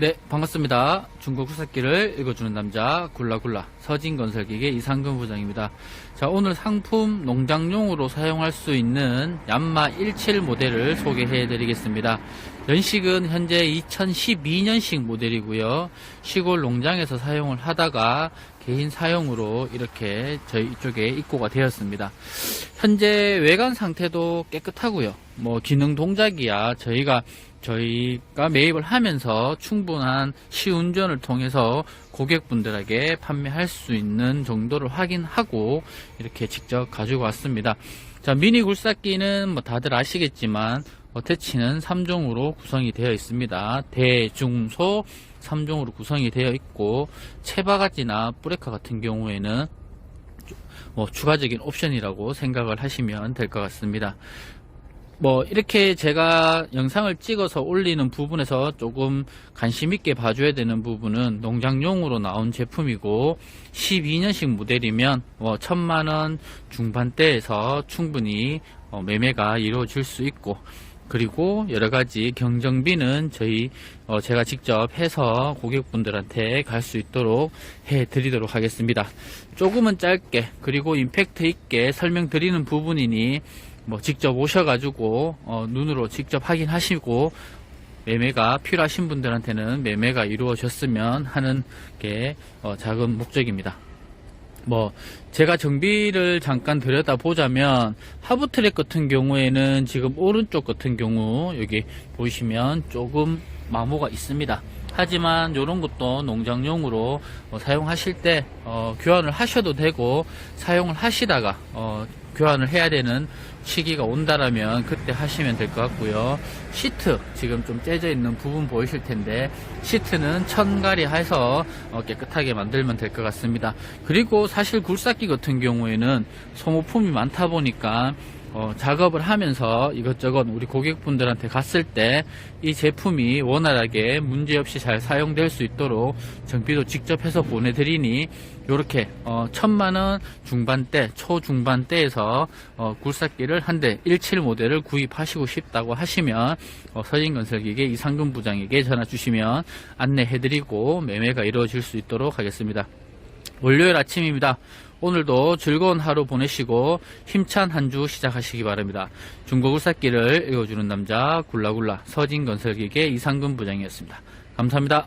네, 반갑습니다. 중국 후사기를 읽어주는 남자 굴라굴라 서진건설기계 이상근 부장입니다. 자, 오늘 상품 농장용으로 사용할 수 있는 얀마 17 모델을 소개해 드리겠습니다. 연식은 현재 2012년식 모델이고요. 시골 농장에서 사용을 하다가 개인 사용으로 이렇게 저희 이쪽에 입고가 되었습니다. 현재 외관 상태도 깨끗하고요. 뭐 기능 동작이야 저희가 저희가 매입을 하면서 충분한 시운전을 통해서 고객분들에게 판매할 수 있는 정도를 확인하고 이렇게 직접 가지고 왔습니다. 자, 미니 굴삭기는 뭐 다들 아시겠지만 어태치는 3종으로 구성이 되어 있습니다. 대, 중, 소 3종으로 구성이 되어 있고 체바가지나 뿌레카 같은 경우에는 뭐 추가적인 옵션이라고 생각을 하시면 될 것 같습니다. 뭐 이렇게 제가 영상을 찍어서 올리는 부분에서 조금 관심 있게 봐줘야 되는 부분은 농장용으로 나온 제품이고 12년식 모델이면 뭐 천만 원 중반대에서 충분히 어, 매매가 이루어질 수 있고 그리고 여러 가지 경정비는 저희 어, 제가 직접 해서 고객분들한테 갈 수 있도록 해 드리도록 하겠습니다. 조금은 짧게 그리고 임팩트 있게 설명드리는 부분이니 뭐 직접 오셔가지고 어, 눈으로 직접 확인하시고 매매가 필요하신 분들한테는 매매가 이루어졌으면 하는 게 어, 작은 목적입니다. 뭐 제가 정비를 잠깐 들여다 보자면 하부 트랙 같은 경우에는 지금 오른쪽 같은 경우 여기 보시면 조금 마모가 있습니다. 하지만 이런 것도 농장용으로 어, 사용하실 때 어, 교환을 하셔도 되고 사용을 하시다가 어, 교환을 해야 되는 시기가 온다라면 그때 하시면 될 것 같고요. 시트 지금 좀 째져 있는 부분 보이실 텐데 시트는 천가리 해서 어, 깨끗하게 만들면 될 것 같습니다. 그리고 사실 굴삭기 같은 경우에는 소모품이 많다 보니까 어, 작업을 하면서 이것저것 우리 고객분들한테 갔을 때 이 제품이 원활하게 문제없이 잘 사용될 수 있도록 정비도 직접 해서 보내드리니 요렇게 어, 천만원 중반대 초중반대에서 어, 굴삭기를 한 대 17 모델을 구입하시고 싶다고 하시면 어, 서진건설기계 이상근 부장에게 전화 주시면 안내해드리고 매매가 이루어질 수 있도록 하겠습니다. 월요일 아침입니다. 오늘도 즐거운 하루 보내시고 힘찬 한 주 시작하시기 바랍니다. 중국 울삭기를 읽어주는 남자 굴라굴라 서진건설기계 이상근 부장이었습니다. 감사합니다.